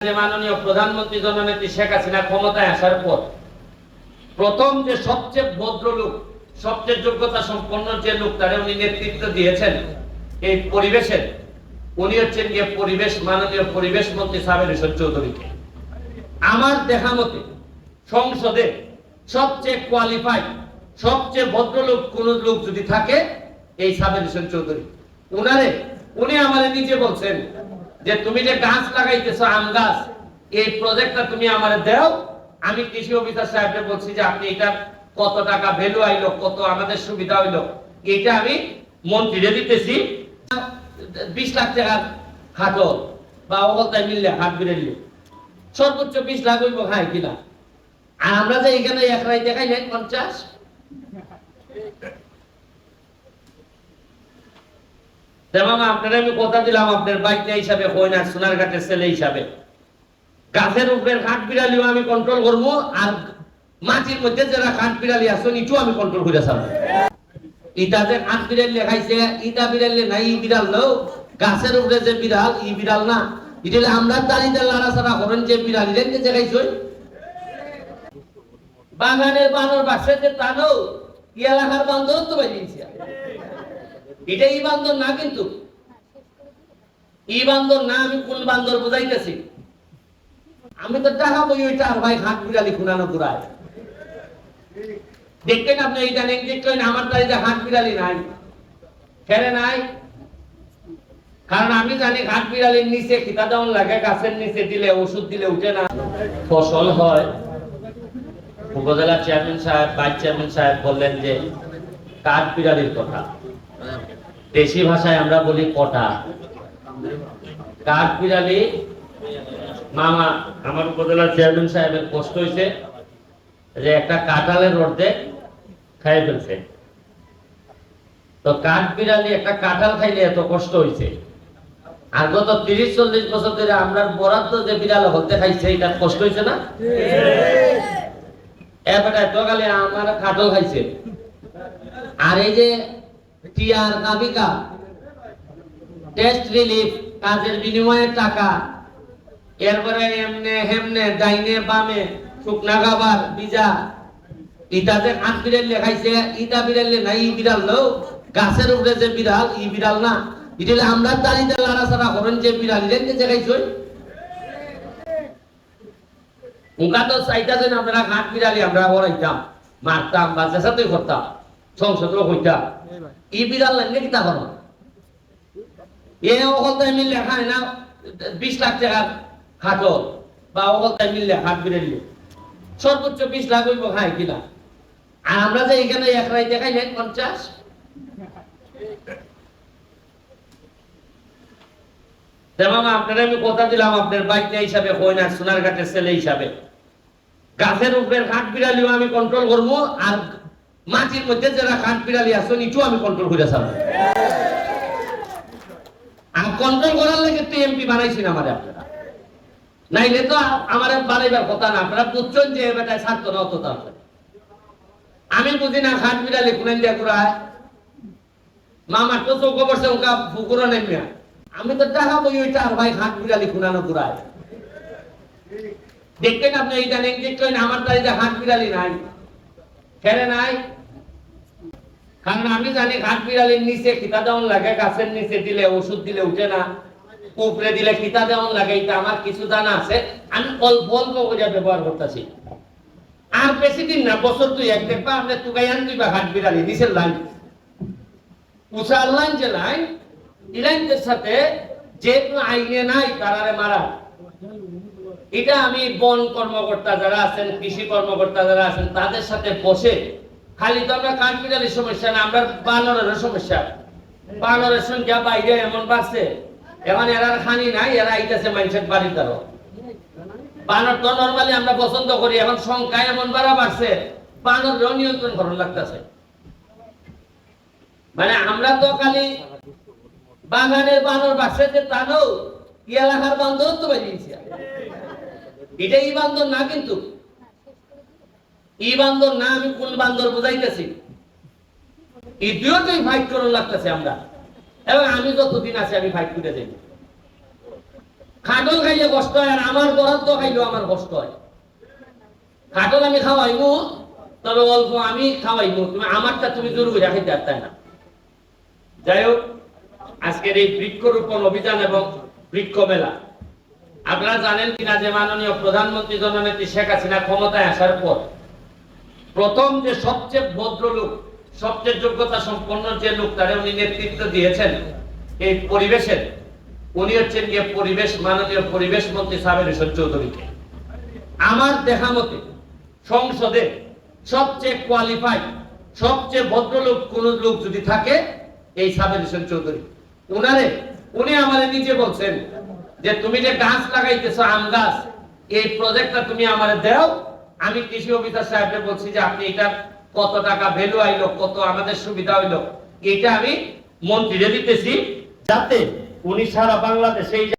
যে মাননীয় প্রধানমন্ত্রী জননেত্রী শেখ হাসিনা ক্ষমতায় আসার পর প্রথম যে সবচেয়ে ভদ্র লোক, সবচেয়ে যোগ্যতা সম্পন্ন যে লোক, তারে উনি নেতৃত্ব দিয়েছেন এই পরিবেশের, উনি হচ্ছেন গিয়ে পরিবেশ, মাননীয় পরিবেশ মন্ত্রী সাবের চৌধুরীকে আমার দেখা মতে সংসদে সবচেয়ে কোয়ালিফাইড সবচেয়ে ভদ্রলোক কোন লোক যদি থাকে, এই সাবের হোসেন চৌধুরী। উনারে, উনি আমাদের নিজে বলছেন যে তুমি যে গাছ লাগাইতেছো আম গাছ, এই প্রজেক্টটা তুমি আমারে দাও। আমি কৃষি অফিসার সাহেবকে বলছি যে আপনি এটা কত টাকা ভ্যালু আইলো, কত আমাদের সুবিধা হইল এটা আমি মন্ত্রীরে দিতেছি। বিশ লাখ টাকার খাটো বা অবস্থায় মিললে হাত বিড়াইলে সর্বোচ্চ বিশ লাখ হইব খাই কিনা? আর আমরা যে এখানে এক রাই দেখাই নাই পঞ্চাশ? মামা আপনার আমি কথা দিলাম, আপনার বাইকটা হিসাবে হই না সোনার ঘাটের ছেলে হিসাবে। গাছের উপরের হাট বিড়ালিও আমি কন্ট্রোল করব, আর মাটির মধ্যে যারা বিড়ালি আমি কন্ট্রোল করে ইটা যে হাট বিড়াল লেখাইছে ইটা বিড়াল নাই, ই বিড়াল লো। গাছের উপরে যে বিড়াল, ই বিড়াল না। এটা হলে আমরা দাঁড়িয়ে লাড়াচাড়া করেন, যে বিড়াল রেখে যে খাইছই বাগানের বানর যে ই এলাকার বান্দর তো বাজিয়েছে এটা ই বান্দর না কিন্তু। ই বান্দর না, আমি কোন বান্দর বুঝাইতেছি? আমি তো টাকা বই ওইটা আর ভাই হাত বিড়ালি খুনানো ঘুরায় দেখতেন আপনি এইটা নেই দেখতেন আমার বাড়িতে হাত বিড়ালি নাই। ফেরে নাই। কারণ আমি জানি হাত বিড়ালির নিচে খিতা দেওয়ান লাগে, গাছের নিচে দিলে, ওষুধ দিলে উঠে না। ফসল হয়। উপজেলা চেয়ারম্যান সাহেব ভাইস চেয়ারম্যান সাহেব বললেন যে, কাঠ বিড়ালির কথা। দেশি ভাষায় আমরা বলি কটা? কাঠ বিড়ালি মামা আমার উপজেলা চেয়ারম্যান সাহেবের কষ্ট হয়েছে যে একটা কাঁঠালের অর্ধেক খাই ফেলছে। তো কাঠ বিড়ালি একটা কাঁঠাল খাইলে এত কষ্ট হয়েছে আর গত তিরিশ চল্লিশ বছর ধরে আমরা বরাদ্দ যে বিড়াল হতে খাইছে এটা কষ্ট হয়েছে না? এত তোকালে আমার কাঁঠাল খাইছে। আর এই যে টিয়ার নাবিকা। টেস্ট রিলিফ কাজের বিনিময়ে টাকা। এরপরে এমনে হেমনে, ডাইনে বামে, শুকনা খাবার বিজা যে হাত বিড়াল লেখাইছে ইটা বিড়াল নাই, ই বিড়াল লো গাছের উপরে যে বিড়াল, ই বিড়াল না। হলে আমরা দাঁড়িয়ে লাড়াচাড়া করেন যে বিড়াল রেখে যে খাইছই উনকা তো চাইতাছেন আপনারা ঘাট বিড়ালি আমরা ওরাইতাম মারতাম বা চেষ্টাতেই করতাম। হইতাম ই বিড়াল লাগলে কিতা করো এ অকলতায় মিললে খায় না বিশ লাখ টাকার বা অকলতায় মিললে হাত বিড়ালি সর্বোচ্চ বিশ লাখ হইব খায় কিনা আর আমরা যে এখানে এক রাই দেখাই নাই পঞ্চাশ? আপনারা আমি কথা দিলাম আপনার বাইকটা হিসাবে হই না সোনার ঘাটের ছেলে হিসাবে। গাছের উপরের হাট বিড়ালিও আমি কন্ট্রোল করব আর মাটির মধ্যে যারা হাট বিড়ালি আছে, নিচু আমি কন্ট্রোল করে চালাবো আর কন্ট্রোল করার লেগে তো এমপি বানাইছেন আমার আপনারা। নাইলে তো আমার বানাইবার কথা না, আপনারা বুঝছেন যে বেটায় ছাড়তো না, অত তাড়াতাড়ি। আমি বুঝি না হাট বিড়ালি কুনেন দিয়া ঘুরায় মামার তো চৌকো বসে ওকা ফুকুরো নেমিয়া আমি তো টাকা বই ওইটা আর ভাই হাট বিড়ালি খুনানো ঘুরায় দেখতেন আপনি এইটা নেই দেখতেন আমার বাড়িতে হাট বিড়ালি নাই। নাই। কারণ আমি জানি নিচে দেওয়ান লাগে, গাছের নিচে দিলে, ওষুধ দিলে উঠে না, উপরে দিলে দেওয়ান লাগে, এটা আমার কিছু জানা আছে। আমি অল্প অল্প ব্যবহার করতেছি। আর বেশি দিন না, বছর তুই এক দেখবা আপনি তুকাইয়ান দিবা হাট বিড়ালি, নিচের লাইন। উষার লাইন যে লাইন, ইলাইনদের সাথে যে কোনো আইনে নাই তারারে মারা এটা আমি বন কর্মকর্তা যারা আছেন, কৃষি কর্মকর্তা যারা আছেন, তাদের সাথে বসে, খালি তো আমরা কাঠবিড়ালির সমস্যা না, আমরা বানরের সমস্যা। বানরের সংখ্যা বাইরে এমন বাড়ছে এখন এরার খানি নাই, এরা আইতেছে মানুষের বাড়ির দ্বারা বানর তো নর্মালি আমরা পছন্দ করি, এখন সংখ্যা এমন বাড়া বাড়ছে বানর নিয়ন্ত্রণ করার লাগতেছে। মানে আমরা তো খালি বাগানের বানর বাসে যে তানো ই এলাকার বান্ধব তো বাজিয়েছে এটা ই বান্দর না কিন্তু। ই বান্দর না, আমি কোন বান্দর বুঝাইতেছি? এই ফাইট করার লাগতেছে আমরা। এবং আমি যতদিন আছি, আমি ফাইট করে যাই। খাটল খাইলে কষ্ট হয়, আর আমার বরাদ্দ খাইলেও আমার কষ্ট হয়। খাটল আমি খাওয়াইবো, তবে অল্প আমি খাওয়াইবো। তুমি আমারটা তুমি জোর করে খাইতে পারতাই না? যাই হোক, আজকের এই বৃক্ষরোপণ অভিযান এবং বৃক্ষ মেলা। আপনারা জানেন কিনা যে মাননীয় প্রধানমন্ত্রী জননেত্রী শেখ হাসিনা ক্ষমতায় আসার পর প্রথম যে সবচেয়ে ভদ্রলোক সবচেয়ে যোগ্যতা সম্পন্ন যে লোক তারে উনি নেতৃত্ব দিয়েছেন, এই পরিবেশের, উনি হচ্ছেন গিয়ে পরিবেশ, মাননীয় পরিবেশ মন্ত্রী সাবের হোসেন চৌধুরীকে। আমার দেখা মতে সংসদে সবচেয়ে কোয়ালিফাইড সবচেয়ে ভদ্রলোক কোন লোক যদি থাকে, এই সাবের হোসেন চৌধুরী। উনারে, উনি আমাদের নিজে বলছেন যে তুমি যে গাছ লাগাইতেছো, আম গাছ, এই প্রজেক্টটা তুমি আমার দাও। আমি কৃষি অফিসার সাহেবকে বলছি যে আপনি এটা কত টাকা ভ্যালু আইলো, কত আমাদের সুবিধা হইল এটা আমি মন্ত্রীরে দিতেছি, যাতে উনি সারা বাংলাদেশে